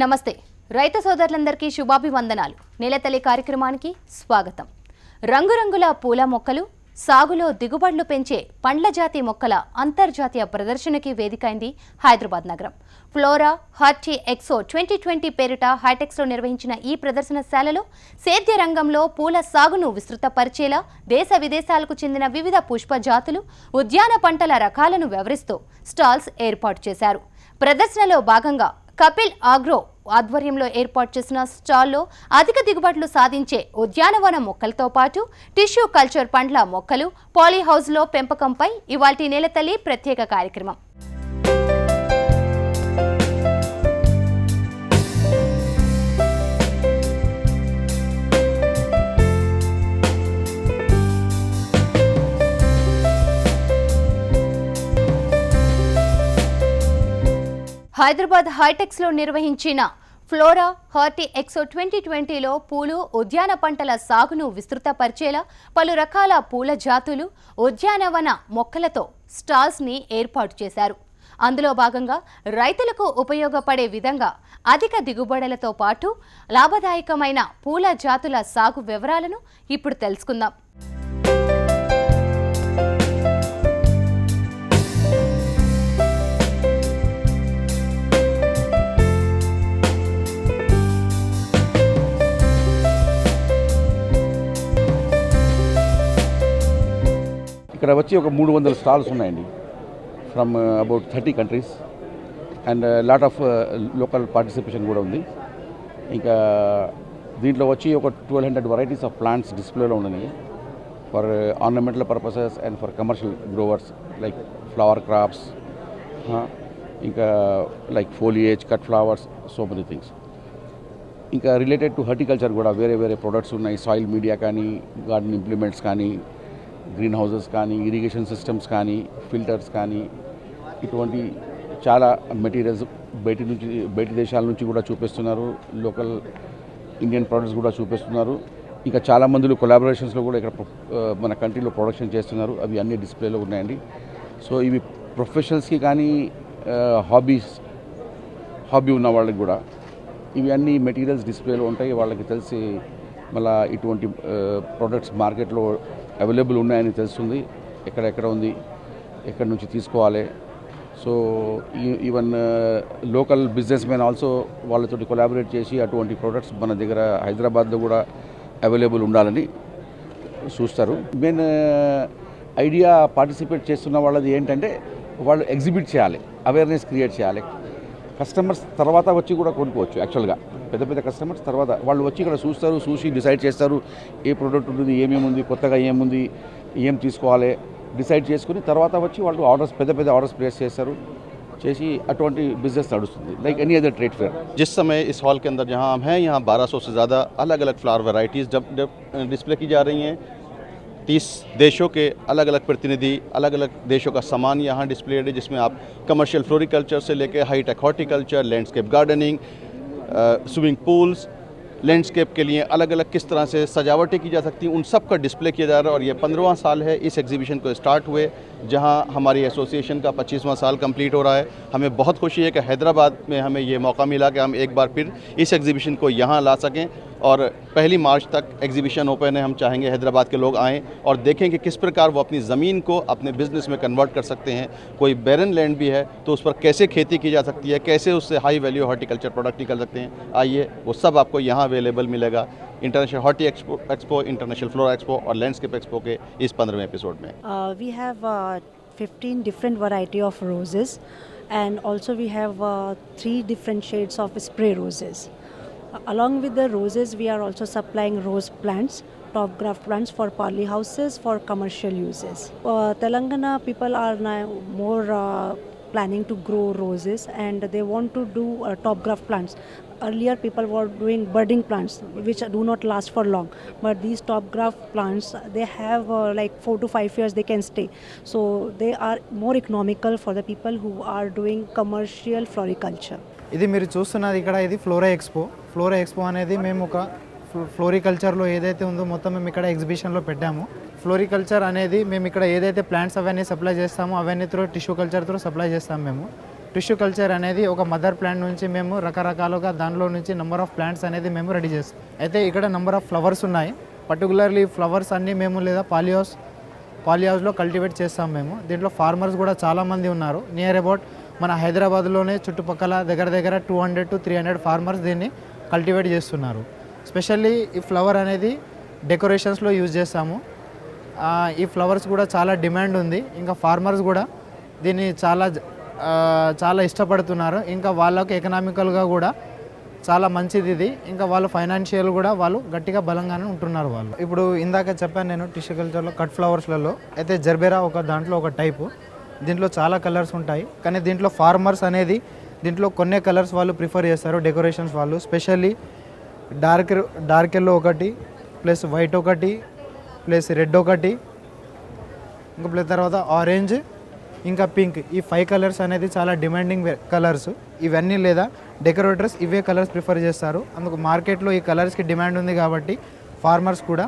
నమస్తే. రైతు సోదరులందరికీ శుభాభివందనాలు. నెలతల్లి కార్యక్రమానికి స్వాగతం. రంగురంగుల పూల మొక్కలు సాగులో దిగుబడులు పెంచే పండ్ల జాతి మొక్కల అంతర్జాతీయ ప్రదర్శనకి వేదికైంది హైదరాబాద్ నగరం. Flora horti expo twenty twenty పేరిట హైటెక్స్లో నిర్వహించిన ఈ ప్రదర్శనశాలలో సేద్య రంగంలో పూల సాగును విస్తృతపరిచేలా దేశ విదేశాలకు చెందిన వివిధ పుష్ప జాతులు ఉద్యాన పంటల రకాలను వివరిస్తూ స్టాల్స్ ఏర్పాటు చేశారు. ప్రదర్శనలో భాగంగా కపిల్ ఆగ్రో ఆధ్వర్యంలో ఏర్పాటు చేసిన స్టాల్లో అధిక దిగుబడులు సాధించే ఉద్యానవన మొక్కలతో పాటు టిష్యూ కల్చర్ పండ్ల మొక్కలు పాలీహౌస్లో పెంపకంపై ఇవాల్టి నేలతల్లి ప్రత్యేక కార్యక్రమం. హైదరాబాద్ హైటెక్స్లో నిర్వహించిన ఫ్లోరా హార్టీ ఎక్సో ట్వంటీ ట్వంటీలో పూలు ఉద్యాన పంటల సాగును విస్తృతపరిచేలా పలు రకాల పూల జాతులు ఉద్యానవన మొక్కలతో స్టాల్స్ని ఏర్పాటు చేశారు. అందులో భాగంగా రైతులకు ఉపయోగపడే విధంగా అధిక దిగుబడులతో పాటు లాభదాయకమైన పూల జాతుల సాగు వివరాలను ఇప్పుడు తెలుసుకుందాం. ఇక్కడ వచ్చి ఒక మూడు వందల స్టాల్స్ ఉన్నాయండి. From about thirty countries and lot of local participation కూడా ఉంది. ఇంకా దీంట్లో వచ్చి ఒక twelve hundred varieties of plants డిస్ప్లేలో ఉన్నాయి. For ornamental purposes and for commercial growers like flower crops ఇంకా like foliage cut flowers so many things ఇంకా రిలేటెడ్ టు హార్టికల్చర్ కూడా వేరే వేరే ప్రొడక్ట్స్ ఉన్నాయి. సాయిల్ మీడియా కానీ గార్డెన్ ఇంప్లిమెంట్స్ కానీ గ్రీన్ హౌసెస్ కానీ ఇరిగేషన్ సిస్టమ్స్ కానీ ఫిల్టర్స్ కానీ ఇటువంటి చాలా మెటీరియల్స్ బయటి నుంచి బయటి దేశాల నుంచి కూడా చూపిస్తున్నారు. లోకల్ ఇండియన్ ప్రొడక్ట్స్ కూడా చూపిస్తున్నారు. ఇంకా చాలా మందిలో కొలాబరేషన్స్లో కూడా ఇక్కడ ప్రొ- మన కంట్రీలో ప్రొడక్షన్ చేస్తున్నారు. అవి అన్ని డిస్ప్లేలో ఉన్నాయండి. సో ఇవి ప్రొఫెషనల్స్కి కానీ హాబీస్ హాబీ ఉన్న వాళ్ళకి కూడా ఇవి అన్ని మెటీరియల్స్ డిస్ప్లేలో ఉంటాయి. వాళ్ళకి తెలిసి మళ్ళీ ఇటువంటి ప్రోడక్ట్స్ మార్కెట్లో అవైలబుల్ ఉన్నాయని తెలుస్తుంది. ఎక్కడెక్కడ ఉంది ఎక్కడి నుంచి తీసుకోవాలి. So even local businessmen also వాళ్ళతోటి కొలాబరేట్ చేసి అటువంటి ప్రోడక్ట్స్ మన దగ్గర హైదరాబాద్లో కూడా అవైలబుల్ ఉండాలని చూస్తారు. మెయిన్ ఐడియా పార్టిసిపేట్ చేస్తున్న వాళ్ళది ఏంటంటే వాళ్ళు ఎగ్జిబిట్ చేయాలి. అవేర్నెస్ క్రియేట్ చేయాలి. కస్టమర్స్ తర్వాత వచ్చి కూడా కొనుక్కోవచ్చు యాక్చువల్గా పెద్ద పెద్ద కస్టమర్స్ తర్వాత వాళ్ళు వచ్చి ఇక్కడ చూస్తారు చూసి డిసైడ్ చేస్తారు ఏ ప్రోడక్ట్ ఉంటుంది ఏమేమి ఉంది కొత్తగా ఏముంది ఏం తీసుకోవాలి డిసైడ్ చేసుకుని తర్వాత వచ్చి వాళ్ళు ఆర్డర్స్ పెద్ద పెద్ద ఆర్డర్స్ ప్లేస్ చేస్తారు చేసి అటువంటి బిజినెస్ నడుస్తుంది like any other trade fair जिस समय इस हॉल के अंदर जहां हम हैं यहाँ 1200 से ज़्यादा अलग अलग फ्लावर वैरायटीज़ जब जब डिस्प्ले की जा रही हैं तीस देशों के अलग अलग प्रतिनिधि अलग अलग देशों का सामान यहाँ डिस्प्लेड है, जिसमें आप कमर्शियल फ्लोरिकल्चर से लेकर hi-tech horticulture landscape gardening swimming pools landscape के लिए अलग अलग किस तरह से सजावटें की जा सकती हैं, उन सब का डिस्प्ले किया जा रहा है और ये पंद्रहवां साल है, इस एग्जीबिशन को स्टार्ट हुए। जहाँ हमारी एसोसिएशन का पच्चीसवां साल कंप्लीट हो रहा है। हमें बहुत खुशी है कि हैदराबाद में हमें ये मौका मिला कि हम एक बार फिर इस एग्ज़िबिशन को यहाँ ला सकें और पहली मार्च तक एग्जीबिशन ओपन है। हम चाहेंगे हैदराबाद के लोग आएँ और देखें कि किस प्रकार वो अपनी ज़मीन को अपने बिज़नेस में कन्वर्ट कर सकते हैं। कोई बैरन लैंड भी है तो उस पर कैसे खेती की जा सकती है? कैसे उससे हाई वैल्यू हॉर्टिकल्चर प्रोडक्ट निकल सकते हैं? आइए, वो सब आपको यहाँ अवेलेबल मिलेगा। International horti expo expo international flora expo और लैंडस्केप एक्सपो के इस पंद्रह एपिसोड में। We have fifteen different variety of roses and also we have three different shades of spray roses along with the roses we are also supplying rose plants top graft plants for poly houses for commercial uses Telangana people are now more planning to grow roses and they want to do top graft plants Earlier, people were doing budding plants which do not last for long, but these top graft plants they have uh, like four to five years they can stay. So they are more economical for the people who are doing commercial floriculture. ఇది మీరు చూస్తున్నారు ఇక్కడ ఇది Flora Expo Flora Expo అనేది మేము ఒక ఫ్లోరికల్చర్లో ఏదైతే ఉందో మొత్తం మేము ఇక్కడ ఎగ్జిబిషన్లో పెట్టాము ఫ్లోరికల్చర్ అనేది మేము ఇక్కడ ఏదైతే ప్లాంట్స్ అవన్నీ సప్లై చేస్తామో అవన్నీ through tissue culture through supply చేస్తాము మేము టిష్యూ కల్చర్ అనేది ఒక మదర్ ప్లాంట్ నుంచి మేము రకరకాలుగా దానిలో నుంచి నెంబర్ ఆఫ్ ప్లాంట్స్ అనేది మేము రెడీ చేస్తాం. అయితే ఇక్కడ నెంబర్ ఆఫ్ ఫ్లవర్స్ ఉన్నాయి. పర్టికులర్లీ ఫ్లవర్స్ అన్నీ మేము లేదా పాలియోస్ పాలిహౌస్లో కల్టివేట్ చేస్తాం మేము. దీంట్లో ఫార్మర్స్ కూడా చాలామంది ఉన్నారు. నియర్ అబౌట్ మన హైదరాబాద్లోనే చుట్టుపక్కల దగ్గర దగ్గర two hundred to three hundred farmers దీన్ని కల్టివేట్ చేస్తున్నారు. స్పెషల్లీ ఈ ఫ్లవర్ అనేది డెకరేషన్స్లో యూజ్ చేస్తాము. ఈ ఫ్లవర్స్ కూడా చాలా డిమాండ్ ఉంది. ఇంకా ఫార్మర్స్ కూడా దీన్ని చాలా చాలా ఇష్టపడుతున్నారు. ఇంకా వాళ్ళకు ఎకనామికల్గా కూడా చాలా మంచిది ఇది. ఇంకా వాళ్ళు ఫైనాన్షియల్ కూడా వాళ్ళు గట్టిగా బలంగానే ఉంటున్నారు వాళ్ళు. ఇప్పుడు ఇందాక చెప్పాను నేను టిష్యూ కల్చర్లో కట్ ఫ్లవర్స్లలో అయితే జర్బెరా ఒక దాంట్లో ఒక టైపు దీంట్లో చాలా కలర్స్ ఉంటాయి. కానీ దీంట్లో ఫార్మర్స్ అనేది దీంట్లో కొన్ని కలర్స్ వాళ్ళు ప్రిఫర్ చేస్తారు డెకరేషన్స్ వాళ్ళు. స్పెషల్లీ డార్క్ డార్క్ ఎల్లో ఒకటి ప్లస్ వైట్ ఒకటి ప్లస్ రెడ్ ఒకటి. ఇంకా ప్లస్ తర్వాత ఆరెంజ్ ఇంకా పింక్. ఈ ఫైవ్ కలర్స్ అనేది చాలా డిమాండింగ్ కలర్స్ ఇవన్నీ లేదా డెకరేటర్స్ ఇవే కలర్స్ ప్రిఫర్ చేస్తారు. అందుకు మార్కెట్లో ఈ కలర్స్కి డిమాండ్ ఉంది కాబట్టి ఫార్మర్స్ కూడా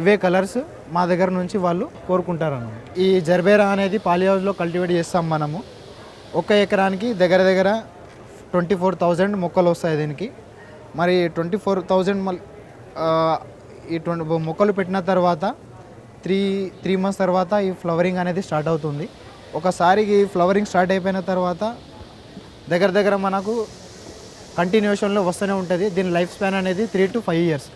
ఇవే కలర్స్ మా దగ్గర నుంచి వాళ్ళు కోరుకుంటారు అన్నమాట ఈ జర్బేరా అనేది పాలిహౌస్లో కల్టివేట్ చేస్తాం మనము. ఒక ఎకరానికి దగ్గర దగ్గర ట్వంటీ ఫోర్ థౌజండ్ మొక్కలు వస్తాయి దీనికి. మరి ట్వంటీ ఫోర్ థౌజండ్ ఈ ట్వంటీ మొక్కలు పెట్టిన తర్వాత త్రీ త్రీ మంత్స్ తర్వాత ఈ ఫ్లవరింగ్ అనేది స్టార్ట్ అవుతుంది. ఒకసారి ఫ్లవరింగ్ స్టార్ట్ అయిపోయిన తర్వాత దగ్గర దగ్గర మనకు కంటిన్యూషన్లో వస్తూనే ఉంటుంది. దీని లైఫ్ స్పాన్ అనేది త్రీ టు ఫైవ్ ఇయర్స్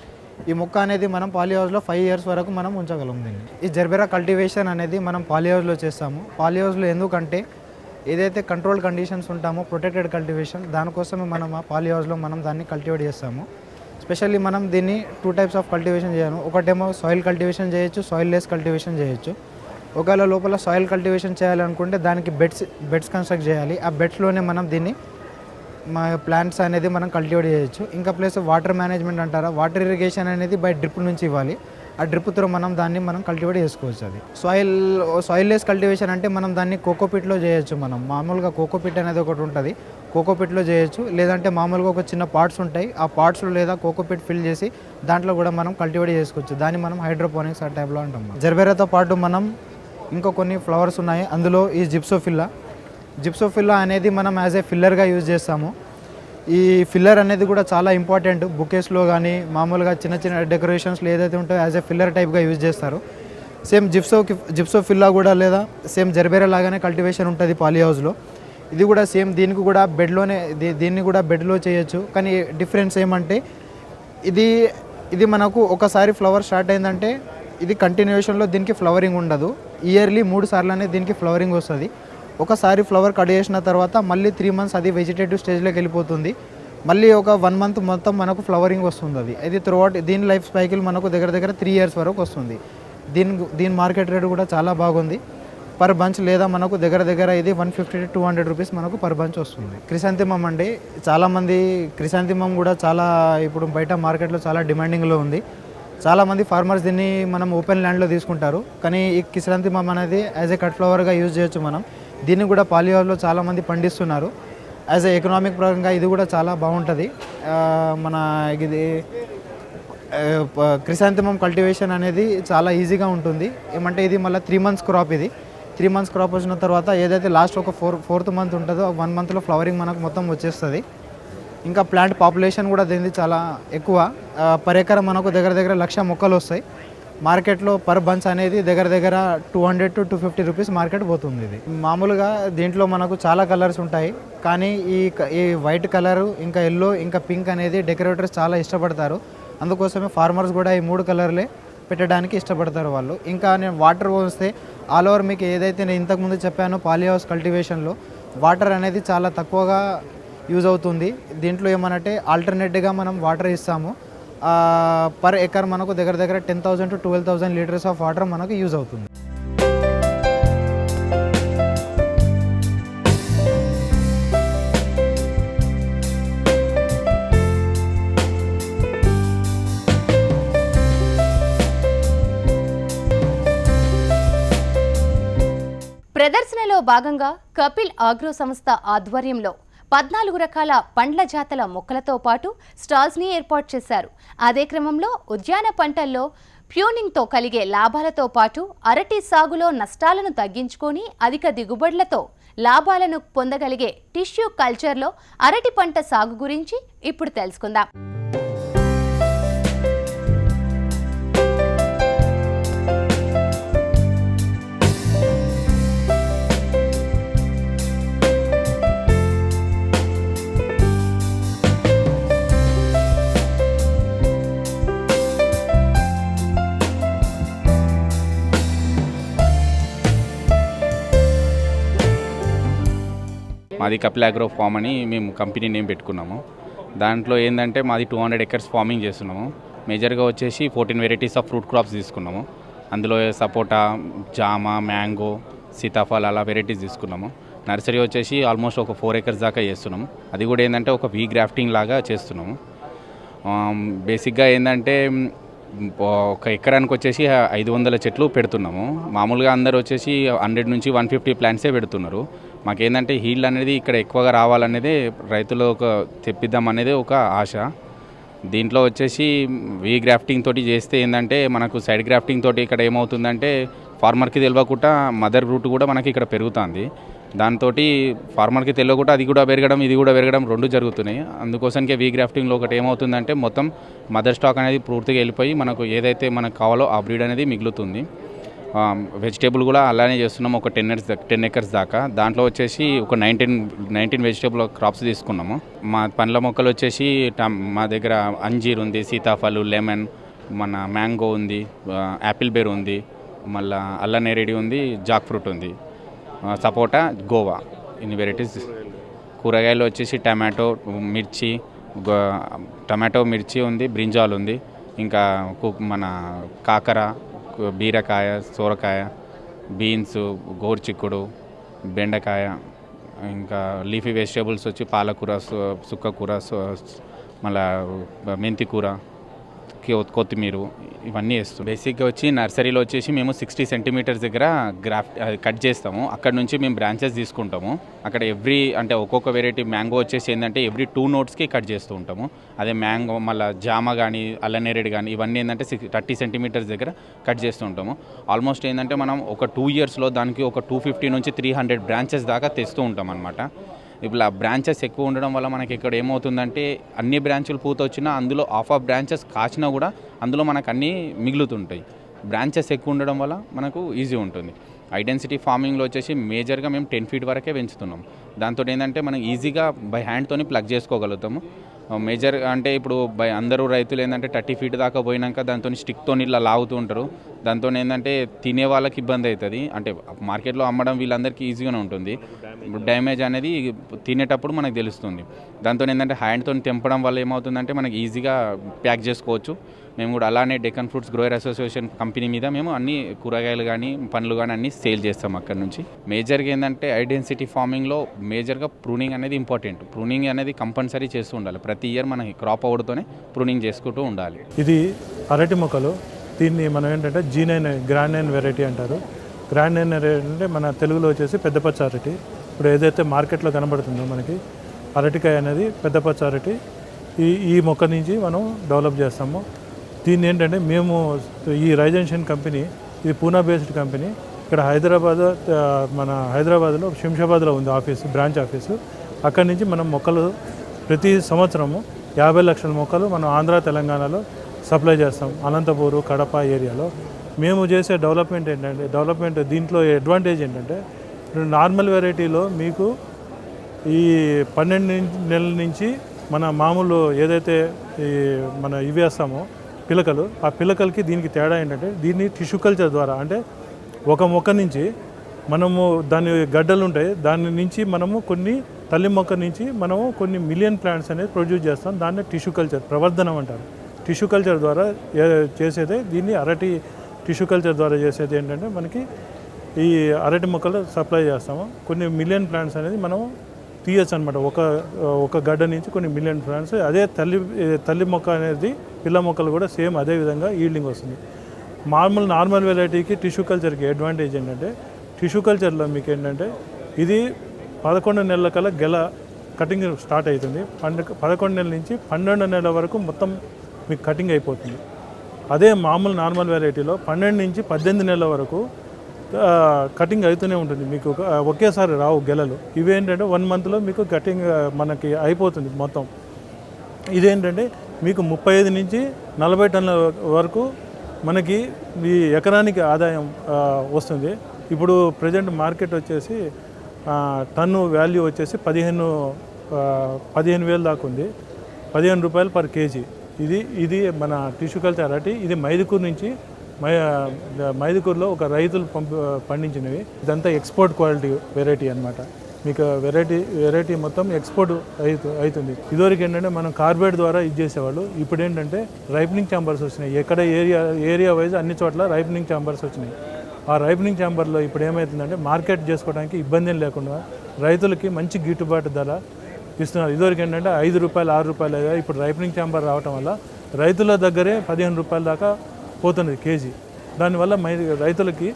ఈ మొక్క అనేది మనం పాలిహౌస్లో ఫైవ్ ఇయర్స్ వరకు మనం ఉంచగలం దీన్ని. ఈ జర్బెరా కల్టివేషన్ అనేది మనం పాలిహౌస్లో చేస్తాము. పాలిహౌస్లో ఎందుకంటే ఏదైతే కంట్రోల్ కండిషన్స్ ఉంటామో ప్రొటెక్టెడ్ కల్టివేషన్ దానికోసమే మనం ఆ పాలిహౌస్లో మనం దాన్ని కల్టివేట్ చేస్తాము. స్పెషల్లీ మనం దీన్ని టూ టైప్స్ ఆఫ్ కల్టివేషన్ చేయను. ఒకటేమో సాయిల్ కల్టివేషన్ చేయొచ్చు సాయిల్ లెస్ కల్టివేషన్ చేయొచ్చు. ఒకవేళ లోపల సాయిల్ కల్టివేషన్ చేయాలనుకుంటే దానికి బెడ్స్ బెడ్స్ కన్స్ట్రక్ట్ చేయాలి. ఆ బెడ్స్లోనే మనం దీన్ని మా ప్లాంట్స్ అనేది మనం కల్టివేట్ చేయొచ్చు. ఇంకా ప్లస్ వాటర్ మేనేజ్మెంట్ అంటారా? వాటర్ ఇరిగేషన్ అనేది బై డ్రిప్ నుంచి ఇవ్వాలి. ఆ డ్రిప్ త్రో మనం దాన్ని మనం కల్టివేట్ చేసుకోవచ్చు అది. సాయిల్ సాయిల్ లెస్ కల్టివేషన్ అంటే మనం దాన్ని కోకోపిట్లో చేయొచ్చు మనం. మామూలుగా కోకోపిట్ అనేది ఒకటి ఉంటుంది. కోకోపిట్లో చేయొచ్చు. లేదంటే మామూలుగా ఒక చిన్న పార్ట్స్ ఉంటాయి. ఆ పార్ట్స్లో లేదా కోకోపిట్ ఫిల్ చేసి దాంట్లో కూడా మనం కల్టివేట్ చేసుకోవచ్చు. దాన్ని మనం హైడ్రోపోనిక్స్ ఆ టైప్లో అంటాం జర్బెరాతో పాటు మనం ఇంకా కొన్ని ఫ్లవర్స్ ఉన్నాయి. అందులో ఈ జిప్సోఫిల్లా జిప్సోఫిల్లా అనేది మనం యాజ్ ఏ ఫిల్లర్గా యూజ్ చేస్తాము. ఈ ఫిల్లర్ అనేది కూడా చాలా ఇంపార్టెంట్. బుకేస్లో కానీ మామూలుగా చిన్న చిన్న డెకరేషన్స్లో ఏదైతే ఉంటుందో యాజ్ ఏ ఫిల్లర్ టైప్గా యూజ్ చేస్తారు. సేమ్ జిప్సో జిప్సో ఫిల్లా కూడా లేదా సేమ్ జర్బేరా లాగానే కల్టివేషన్ ఉంటుంది పాలీ హౌస్లో. ఇది కూడా సేమ్ దీనికి కూడా బెడ్లోనే దీ- దీన్ని కూడా బెడ్లో చేయొచ్చు. కానీ డిఫరెన్స్ ఏమంటే ఇది ఇది మనకు ఒకసారి ఫ్లవర్ స్టార్ట్ అయిందంటే ఇది కంటిన్యూషన్లో దీనికి ఫ్లవరింగ్ ఉండదు. ఇయర్లీ మూడు సార్లనే దీనికి ఫ్లవరింగ్ వస్తుంది. ఒకసారి ఫ్లవర్ కట్ చేసిన తర్వాత మళ్ళీ త్రీ మంత్స్ అది వెజిటేటివ్ స్టేజ్లోకి వెళ్ళిపోతుంది. మళ్ళీ ఒక వన్ మంత్ మొత్తం మనకు ఫ్లవరింగ్ వస్తుంది అది. అది త్రూఅవుట్ దీని లైఫ్ సైకిల్ మనకు దగ్గర దగ్గర త్రీ ఇయర్స్ వరకు వస్తుంది. దీని దీని మార్కెట్ రేట్ కూడా చాలా బాగుంది. పర్ బంచ్ లేదా మనకు దగ్గర దగ్గర ఇది one fifty two hundred rupees మనకు పర్ బంచ్ వస్తుంది. క్రిసాంతిమం అండి. చాలామంది క్రిసాంతిమం కూడా చాలా ఇప్పుడు బయట మార్కెట్లో చాలా డిమాండింగ్లో ఉంది. చాలామంది ఫార్మర్స్ దీన్ని మనం ఓపెన్ ల్యాండ్లో తీసుకుంటారు. కానీ ఈ క్రిసాంతిమం అనేది యాజ్ ఏ కట్ ఫ్లవర్గా యూజ్ చేయొచ్చు మనం. దీన్ని కూడా పాలియోలో చాలామంది పండిస్తున్నారు. యాజ్ ఏ ఎకనామిక్ పరంగా ఇది కూడా చాలా బాగుంటుంది. మన ఇది క్రిసాంతిమం కల్టివేషన్ అనేది చాలా ఈజీగా ఉంటుంది. ఏమంటే ఇది మళ్ళీ త్రీ మంత్స్ క్రాప్ ఇది. త్రీ మంత్స్ క్రాప్ వచ్చిన తర్వాత ఏదైతే లాస్ట్ ఒక ఫోర్ ఫోర్త్ మంత్ ఉంటుందో వన్ మంత్లో ఫ్లవరింగ్ మనకు మొత్తం వచ్చేస్తుంది. ఇంకా ప్లాంట్ పాపులేషన్ కూడా దీనిది చాలా ఎక్కువ. పర్ ఎకరం మనకు దగ్గర దగ్గర లక్ష మొక్కలు వస్తాయి. మార్కెట్లో పర్ బంచ్ అనేది దగ్గర దగ్గర two hundred to two fifty rupees market పోతుంది ఇది. మామూలుగా దీంట్లో మనకు చాలా కలర్స్ ఉంటాయి. కానీ ఈ ఈ వైట్ కలర్ ఇంకా ఎల్లో ఇంకా పింక్ అనేది డెకరేటర్స్ చాలా ఇష్టపడతారు. అందుకోసమే ఫార్మర్స్ కూడా ఈ మూడు కలర్లే పెట్టడానికి ఇష్టపడతారు వాళ్ళు. ఇంకా నేను వాటర్ పోస్తే ఆల్ ఓవర్ మీకు ఏదైతే నేను ఇంతకుముందు చెప్పానో పాలీ హౌస్ కల్టివేషన్లో వాటర్ అనేది చాలా తక్కువగా యూజ్ అవుతుంది. దీంట్లో ఏమనంటే ఆల్టర్నేట్గా మనం వాటర్ ఇస్తాము. పర్ ఎకర్ మనకు దగ్గర దగ్గర ten thousand to twelve thousand litres of water మనకు యూజ్ అవుతుంది. ప్రదర్శనలో భాగంగా కపిల్ ఆగ్రో సంస్థ ఆధ్వర్యంలో పద్నాలుగు రకాల పండ్ల జాతల మొక్కలతో పాటు స్టాల్స్ని ఏర్పాటు చేశారు. అదే క్రమంలో ఉద్యాన పంటల్లో ప్యూనింగ్తో కలిగే లాభాలతో పాటు అరటి సాగులో నష్టాలను తగ్గించుకొని అధిక దిగుబడులతో లాభాలను పొందగలిగే టిష్యూ కల్చర్లో అరటి పంట సాగు గురించి ఇప్పుడు తెలుసుకుందాం. మాది కపిల్ అగ్రో ఫామ్ అని మేము కంపెనీ నేమ్ పెట్టుకున్నాము. దాంట్లో ఏంటంటే మాది టూ హండ్రెడ్ ఎకర్స్ ఫార్మింగ్ చేస్తున్నాము. మేజర్గా వచ్చేసి fourteen varieties of fruit crops తీసుకున్నాము. అందులో సపోటా జామ మ్యాంగో సీతాఫల్ అలా వెరైటీస్ తీసుకున్నాము. నర్సరీ వచ్చేసి ఆల్మోస్ట్ ఒక ఫోర్ ఎకర్స్ దాకా చేస్తున్నాము. అది కూడా ఏంటంటే ఒక వీ గ్రాఫ్టింగ్ లాగా చేస్తున్నాము. బేసిక్గా ఏంటంటే ఒక ఎకరానికి వచ్చేసి ఐదు వందల చెట్లు పెడుతున్నాము. మామూలుగా అందరు వచ్చేసి హండ్రెడ్ నుంచి వన్ ఫిఫ్టీ ప్లాంట్సే పెడుతున్నారు. మాకేంటంటే హీల్డ్ అనేది ఇక్కడ ఎక్కువగా రావాలనేదే రైతులు ఒక తెప్పిద్దాం అనేది ఒక ఆశ. దీంట్లో వచ్చేసి వీ గ్రాఫ్టింగ్ తోటి చేస్తే ఏంటంటే మనకు సైడ్ గ్రాఫ్టింగ్ తోటి ఇక్కడ ఏమవుతుందంటే ఫార్మర్కి తెలియకుండా మదర్ రూట్ కూడా మనకి ఇక్కడ పెరుగుతుంది. దాంతో ఫార్మర్కి తెలియకుండా అది కూడా పెరగడం ఇది కూడా పెరగడం రెండు జరుగుతున్నాయి. అందుకోసానికే వీ గ్రాఫ్టింగ్లో ఒకటి ఏమవుతుందంటే మొత్తం మదర్ స్టాక్ అనేది పూర్తిగా వెళ్ళిపోయి మనకు ఏదైతే మనకు కావాలో ఆ బ్రీడ్ అనేది మిగులుతుంది. వెజిటేబుల్ కూడా అలానే చేస్తున్నాము ఒక టెన్ ఎకర్స్ టెన్ ఎకర్స్ దాకా. దాంట్లో వచ్చేసి ఒక నైన్టీన్ నైన్టీన్ వెజిటేబుల్ క్రాప్స్ తీసుకున్నాము. మా పండ్ల మొక్కలు వచ్చేసి మా దగ్గర అంజీర్ ఉంది సీతాఫలు లెమన్ మన మ్యాంగో ఉంది యాపిల్ బేర్ ఉంది మళ్ళా అల్లనేరేడి ఉంది జాక్ ఫ్రూట్ ఉంది. సపోటా గోవా. ఇన్ని వెరైటీస్ కూరగాయలు వచ్చేసి టమాటో మిర్చి గో- టమాటో మిర్చి ఉంది బ్రింజాల్ ఉంది ఇంకా మన కాకర బీరకాయ సోరకాయ బీన్స్ గోరుచిక్కుడు బెండకాయ ఇంకా లీఫీ వెజిటేబుల్స్ వచ్చి పాలకూర సు- సుక్కకూర సు- మళ్ళీ మెంతికూర కొత్తిమీర ఇవన్నీ వేస్తాం బేసిక్గా వచ్చి నర్సరీలో వచ్చేసి మేము సిక్స్టీ సెంటీమీటర్స్ దగ్గర గ్రాఫ్ట్ కట్ చేస్తాము. అక్కడ నుంచి మేము బ్రాంచెస్ తీసుకుంటాము. అక్కడ ఎవ్రీ అంటే ఒక్కొక్క వెరైటీ మ్యాంగో వచ్చేసి ఏంటంటే ఎవ్రీ టూ నోట్స్కి కట్ చేస్తూ ఉంటాము. అదే మ్యాంగో మళ్ళీ జామ కానీ అల్లనేరేడు కానీ ఇవన్నీ ఏంటంటే సిక్స్ థర్టీ సెంటీమీటర్స్ దగ్గర కట్ చేస్తూ ఉంటాము. ఆల్మోస్ట్ ఏంటంటే మనం ఒక టూ ఇయర్స్లో దానికి ఒక టూ ఫిఫ్టీ నుంచి త్రీ హండ్రెడ్ బ్రాంచెస్ దాకా తెస్తూ ఉంటాం అనమాట ఇప్పుడు ఆ బ్రాంచెస్ ఎక్కువ ఉండడం వల్ల మనకి ఇక్కడ ఏమవుతుందంటే అన్ని బ్రాంచులు పూత వచ్చినా అందులో ఆఫ్ ఆఫ్ బ్రాంచెస్ కాచినా కూడా అందులో మనకు అన్నీ మిగులుతుంటాయి. బ్రాంచెస్ ఎక్కువ ఉండడం వల్ల మనకు ఈజీ ఉంటుంది. ఐడెన్సిటీ ఫార్మింగ్లో వచ్చేసి మేజర్గా మేము టెన్ ఫీట్ వరకే పెంచుతున్నాం. దాంతో ఏంటంటే మనం ఈజీగా బై హ్యాండ్తోని ప్లగ్ చేసుకోగలుగుతాము. మేజర్ అంటే ఇప్పుడు బై అందరూ రైతులు ఏంటంటే థర్టీ ఫీట్ దాకా పోయినాక దాంతో స్టిక్తో ఇట్లా లాగుతూ ఉంటారు. దాంతో ఏంటంటే తినే వాళ్ళకి ఇబ్బంది అవుతుంది. అంటే మార్కెట్లో అమ్మడం వీళ్ళందరికీ ఈజీగానే ఉంటుంది. డ్యామేజ్ అనేది తినేటప్పుడు మనకు తెలుస్తుంది. దాంతో ఏంటంటే హ్యాండ్తో తెంపడం వల్ల ఏమవుతుందంటే మనకి ఈజీగా ప్యాక్ చేసుకోవచ్చు. మేము కూడా అలానే Deccan fruits grower association company మీద మేము అన్ని కూరగాయలు కానీ పండ్లు కానీ అన్ని సేల్ చేస్తాం అక్కడ నుంచి. మేజర్గా ఏంటంటే ఐడెన్సిటీ ఫార్మింగ్లో మేజర్గా ప్రూనింగ్ అనేది ఇంపార్టెంట్. ప్రూనింగ్ అనేది కంపల్సరీ చేస్తూ ఉండాలి. ప్రతి ఇయర్ మనకి క్రాప్ అవుడుతోనే ప్రూనింగ్ చేసుకుంటూ ఉండాలి. ఇది అరటి మొక్కలు. దీన్ని మనం ఏంటంటే G nine grand nine variety అంటారు. గ్రాండ్ నైన్ వెరైటీ అంటే మన తెలుగులో వచ్చేసి పెద్ద పచ్చ అరటి. ఇప్పుడు ఏదైతే మార్కెట్లో కనబడుతుందో మనకి అరటికాయ అనేది పెద్ద పచ్చ అరటి. ఈ ఈ మొక్క నుంచి మనం డెవలప్ చేస్తాము. దీన్ని ఏంటంటే మేము ఈ రైజెన్షన్ కంపెనీ ఇది పూనా బేస్డ్ కంపెనీ. ఇక్కడ హైదరాబాద్ మన హైదరాబాద్లో శంషాబాద్లో ఉంది ఆఫీసు బ్రాంచ్ ఆఫీసు. అక్కడి నుంచి మనం మొక్కలు ప్రతి సంవత్సరము యాభై లక్షల మొక్కలు మనం ఆంధ్ర తెలంగాణలో సప్లై చేస్తాం. అనంతపూరు కడప ఏరియాలో. మేము చేసే డెవలప్మెంట్ ఏంటంటే డెవలప్మెంట్ దీంట్లో అడ్వాంటేజ్ ఏంటంటే నార్మల్ వెరైటీలో మీకు ఈ పన్నెండు నెలల నుంచి మన మామూలు ఏదైతే ఈ మన ఇవి వేస్తామో పిలకలు. ఆ పిలకలకి దీనికి తేడా ఏంటంటే దీన్ని టిష్యూ కల్చర్ ద్వారా అంటే ఒక మొక్క నుంచి మనము దాని గడ్డలు ఉంటాయి దాని నుంచి మనము కొన్ని తల్లి మొక్క నుంచి మనము కొన్ని మిలియన్ ప్లాంట్స్ అనేది ప్రొడ్యూస్ చేస్తాం. దాన్ని టిష్యూ కల్చర్ ప్రవర్ధనం అంటారు. టిష్యూ కల్చర్ ద్వారా చేసేది చేసేదే దీన్ని అరటి టిష్యూ కల్చర్ ద్వారా చేసేది ఏంటంటే మనకి ఈ అరటి మొక్కలు సప్లై చేస్తాము. కొన్ని మిలియన్ ప్లాంట్స్ అనేది మనం తీయచ్చు అనమాట ఒక ఒక గడ్డ నుంచి కొన్ని మిలియన్ ప్లాంట్స్ అదే తల్లి తల్లి మొక్క అనేది పిల్ల మొక్కలు కూడా సేమ్ అదే విధంగా ఈల్డింగ్ వస్తుంది. మామూలు నార్మల్ వెరైటీకి టిష్యూ కల్చర్కి అడ్వాంటేజ్ ఏంటంటే టిష్యూ కల్చర్లో మీకు ఏంటంటే ఇది పదకొండు నెలల కల్లా గెల కటింగ్ స్టార్ట్ అవుతుంది. పండు పదకొండు నెలల నుంచి పన్నెండు నెలల వరకు మొత్తం మీకు కటింగ్ అయిపోతుంది. అదే మామూలు నార్మల్ వెరైటీలో పన్నెండు నుంచి పద్దెనిమిది నెలల వరకు కటింగ్ అవుతూనే ఉంటుంది. మీకు ఒకేసారి రావు గెలలు. ఇవేంటంటే వన్ మంత్లో మీకు కటింగ్ మనకి అయిపోతుంది మొత్తం. ఇదేంటంటే మీకు ముప్పై ఐదు నుంచి నలభై టన్నుల వరకు మనకి ఈ ఎకరానికి ఆదాయం వస్తుంది. ఇప్పుడు ప్రజెంట్ మార్కెట్ వచ్చేసి టన్ను వాల్యూ వచ్చేసి పదిహేను పదిహేను వేలు దాకా ఉంది. పదిహేను రూపాయలు పర్ కేజీ. ఇది ఇది మన టిష్యూ కల్చర్ అరటి ఇది మైదుకూరు నుంచి మై మైదుకూరులో ఒక రైతులు పంపి పండించినవి. ఇదంతా ఎక్స్పోర్ట్ క్వాలిటీ వెరైటీ అన్నమాట. మీకు వెరైటీ వెరైటీ మొత్తం ఎక్స్పోర్ట్ అవుతు అవుతుంది ఇదివరకు ఏంటంటే మనం కార్బేట్ ద్వారా ఇది చేసేవాళ్ళు. ఇప్పుడు ఏంటంటే రైపనింగ్ ఛాంబర్స్ వచ్చినాయి. ఎక్కడ ఏరియా ఏరియా వైజ్ అన్ని చోట్ల రైపనింగ్ ఛాంబర్స్ వచ్చినాయి. ఆ రైపనింగ్ ఛాంబర్లో ఇప్పుడు ఏమవుతుందంటే మార్కెట్ చేసుకోవడానికి ఇబ్బంది లేకుండా రైతులకి మంచి గిట్టుబాటు ధర ఇస్తున్నారు. ఇదివరకు ఏంటంటే ఐదు రూపాయలు ఆరు రూపాయలు అయ్యాయి ఇప్పుడు రైపనింగ్ ఛాంబర్ రావటం వల్ల రైతుల దగ్గరే పదిహేను రూపాయల దాకా పోతున్నది కేజీ. దానివల్ల మై రైతులకి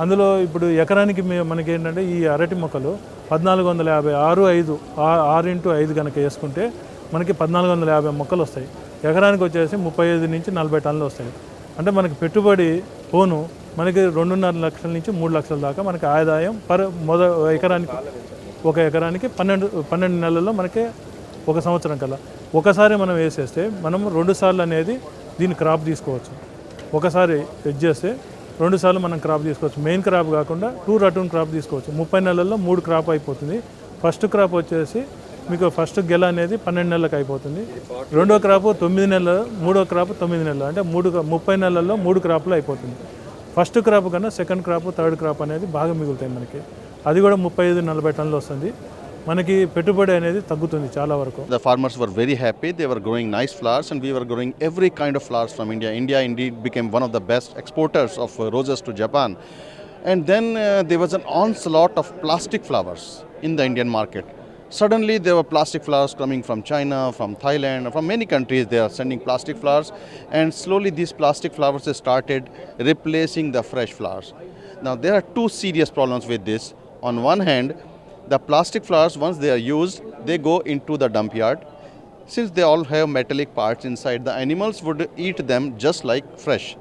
అందులో ఇప్పుడు ఎకరానికి మే- మనకి ఏంటంటే ఈ అరటి మొక్కలు పద్నాలుగు వందల యాభై ఆరు ఐదు ఆ- ఆరు ఇంటూ ఐదు కనుక వేసుకుంటే మనకి పద్నాలుగు వందల యాభై మొక్కలు వస్తాయి. ఎకరానికి వచ్చేసి ముప్పై ఐదు నుంచి నలభై టన్నులు వస్తాయి. అంటే మనకి పెట్టుబడి పోను మనకి రెండున్నర లక్షల నుంచి మూడు లక్షల దాకా మనకి ఆదాయం పర్ మొద ఎకరానికి ఒక ఎకరానికి పన్నెండు పన్నెండు నెలల్లో మనకి ఒక సంవత్సరం కల్లా. ఒకసారి మనం వేసేస్తే మనం రెండు సార్లు అనేది దీని క్రాప్ తీసుకోవచ్చు. ఒకసారి ఇది చేస్తే రెండు సార్లు మనం క్రాప్ తీసుకోవచ్చు. మెయిన్ క్రాప్ కాకుండా టూ రటూన్ క్రాప్ తీసుకోవచ్చు. ముప్పై నెలల్లో మూడు క్రాప్ అయిపోతుంది. ఫస్ట్ క్రాప్ వచ్చేసి మీకు ఫస్ట్ గెల అనేది పన్నెండు నెలలకు అయిపోతుంది. రెండో క్రాప్ తొమ్మిది నెలలు మూడో క్రాప్ తొమ్మిది నెలలు. అంటే మూడు ముప్పై నెలల్లో మూడు క్రాప్లు అయిపోతుంది. ఫస్ట్ క్రాప్ కన్నా సెకండ్ క్రాప్ థర్డ్ క్రాప్ అనేది బాగా మిగులుతాయి మనకి. అది కూడా ముప్పై ఐదు నలభై టన్నులు వస్తుంది. మనకి పెట్టుబడి అనేది తగ్గుతుంది చాలా వరకు The farmers were very happy. They were growing nice flowers, and we were growing every kind of flowers from India. India indeed became one of the best exporters of uh, roses to Japan. And then uh, there was an onslaught of plastic flowers in the Indian market. Suddenly, there were plastic flowers coming from China, from Thailand, from many countries. They are sending plastic flowers, and slowly these plastic flowers started replacing the fresh flowers. Now, there are two serious problems with this. On one hand, the plastic flowers, once they are used, they go into the dump yard. Since they all have metallic parts inside, the animals would eat them just like fresh.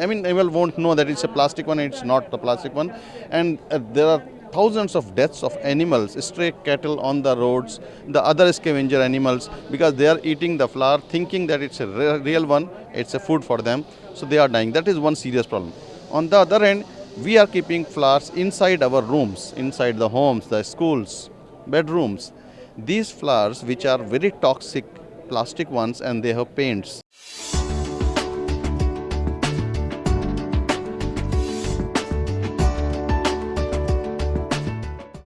I mean, animal won't know that it's a plastic one, it's not the plastic one. And uh, there are thousands of deaths of animals, stray cattle on the roads, the other scavenger animals, because they are eating the flower thinking that it's a real one, it's a food for them, so they are dying. That is one serious problem. On the other hand, we are keeping flowers inside our rooms, inside the homes, the schools, bedrooms. These flowers, which are very toxic plastic ones and they have paints,